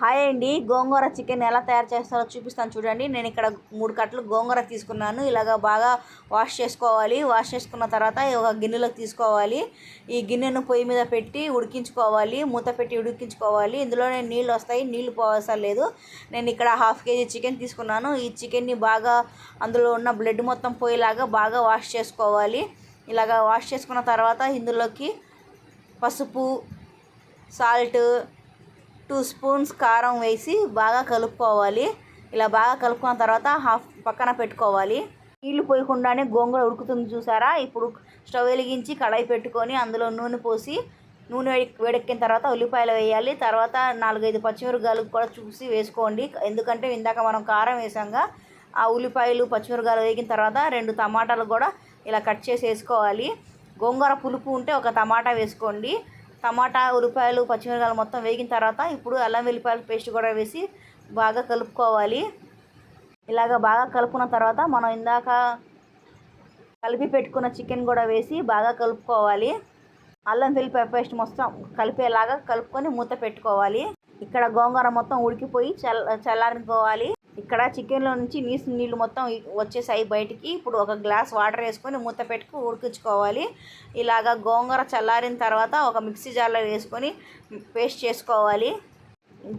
Hi అండి. గోంగూర chicken ఎలా తయారు చేస్తారో చూపిస్తాను చూడండి. నేను ఇక్కడ మూడు కట్టలు గోంగూర తీసుకున్నాను. ఇలాగ బాగా వాష్ చేసుకోవాలి. వాష్ చేసుకున్న తర్వాత ఒక గిన్నెలోకి తీసుకోవాలి. ఈ గిన్నెను పొయ్యి మీద పెట్టి ఉడికించుకోవాలి. మూత పెట్టి ఉడికించుకోవాలి. ఇందులోనే నీళ్ళు వస్తాయి. నీళ్ళు పోవసరం లేదు. నేను ఇక్కడ హాఫ్ కేజీ చికెన్ తీసుకున్నాను. ఈ చికెన్ని బాగా అందులో ఉన్న బ్లడ్ మొత్తం పోయేలాగా బాగా వాష్ చేసుకోవాలి. ఇలాగ వాష్ చేసుకున్న తర్వాత ఇందులోకి పసుపు సాల్ట్ టూ స్పూన్స్ కారం వేసి బాగా కలుపుకోవాలి. ఇలా బాగా కలుపుకున్న తర్వాత హాఫ్ పక్కన పెట్టుకోవాలి. నీళ్ళు పోయకుండానే గోంగూర ఉడుకుతుంది చూసారా? ఇప్పుడు స్టవ్ వెలిగించి కడాయి పెట్టుకొని అందులో నూనె పోసి నూనె వేడెక్కిన తర్వాత ఉల్లిపాయలు వేయాలి. తర్వాత నాలుగైదు పచ్చిమిరపకాయలు కూడా చూసి వేసుకోండి. ఎందుకంటే ఇందాక మనం కారం వేసాంగా ఆ ఉల్లిపాయలు పచ్చిమిరపకాయలు వేగిన తర్వాత రెండు టమాటాలు కూడా ఇలా కట్ చేసి వేసుకోవాలి. గోంగూర పులుపు ఉంటే ఒక టమాటా వేసుకోండి. టమాటా ఉల్లిపాయలు పచ్చిమిరపకాయలు మొత్తం వేగిన తర్వాత ఇప్పుడు అల్లం వెల్లిపాయల పేస్ట్ కూడా వేసి బాగా కలుపుకోవాలి. ఇలాగ బాగా కలుపుకున్న తర్వాత మనం ఇందాక కలిపి పెట్టుకున్న చికెన్ కూడా వేసి బాగా కలుపుకోవాలి. అల్లం వెల్లిపాయ పేస్ట్ మొత్తం కలిపేలాగా కలుపుకొని మూత పెట్టుకోవాలి. ఇక్కడ గోంగూర మొత్తం ఉడికిపోయి చల్ల చల్లారిపోవాలి. ఇక్కడ చికెన్లో నుంచి నీసు నీళ్ళు మొత్తం వచ్చేసాయి బయటికి. ఇప్పుడు ఒక గ్లాస్ వాటర్ వేసుకొని మూత పెట్టుకు ఉడికించుకోవాలి. ఇలాగ గోంగూర చల్లారిన తర్వాత ఒక మిక్సీ జార్లో వేసుకొని పేస్ట్ చేసుకోవాలి.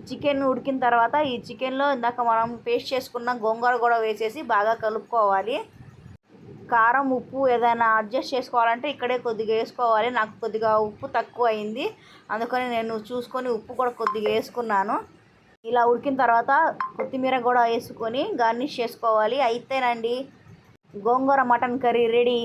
చికెన్ ఉడికిన తర్వాత ఈ చికెన్లో ఇందాక మనం పేస్ట్ చేసుకున్న గోంగూర కూడా వేసేసి బాగా కలుపుకోవాలి. కారం ఉప్పు ఏదైనా అడ్జస్ట్ చేసుకోవాలంటే ఇక్కడే కొద్దిగా వేసుకోవాలి. నాకు కొద్దిగా ఉప్పు తక్కువ అయింది అందుకని నేను చూసుకొని ఉప్పు కూడా కొద్దిగా వేసుకున్నాను. ఇలా ఉడికిన తర్వాత కొత్తిమీర కూడా వేసుకొని గార్నిష్ చేసుకోవాలి. అయితేనండి గోంగూర మటన్ కర్రీ రెడీ.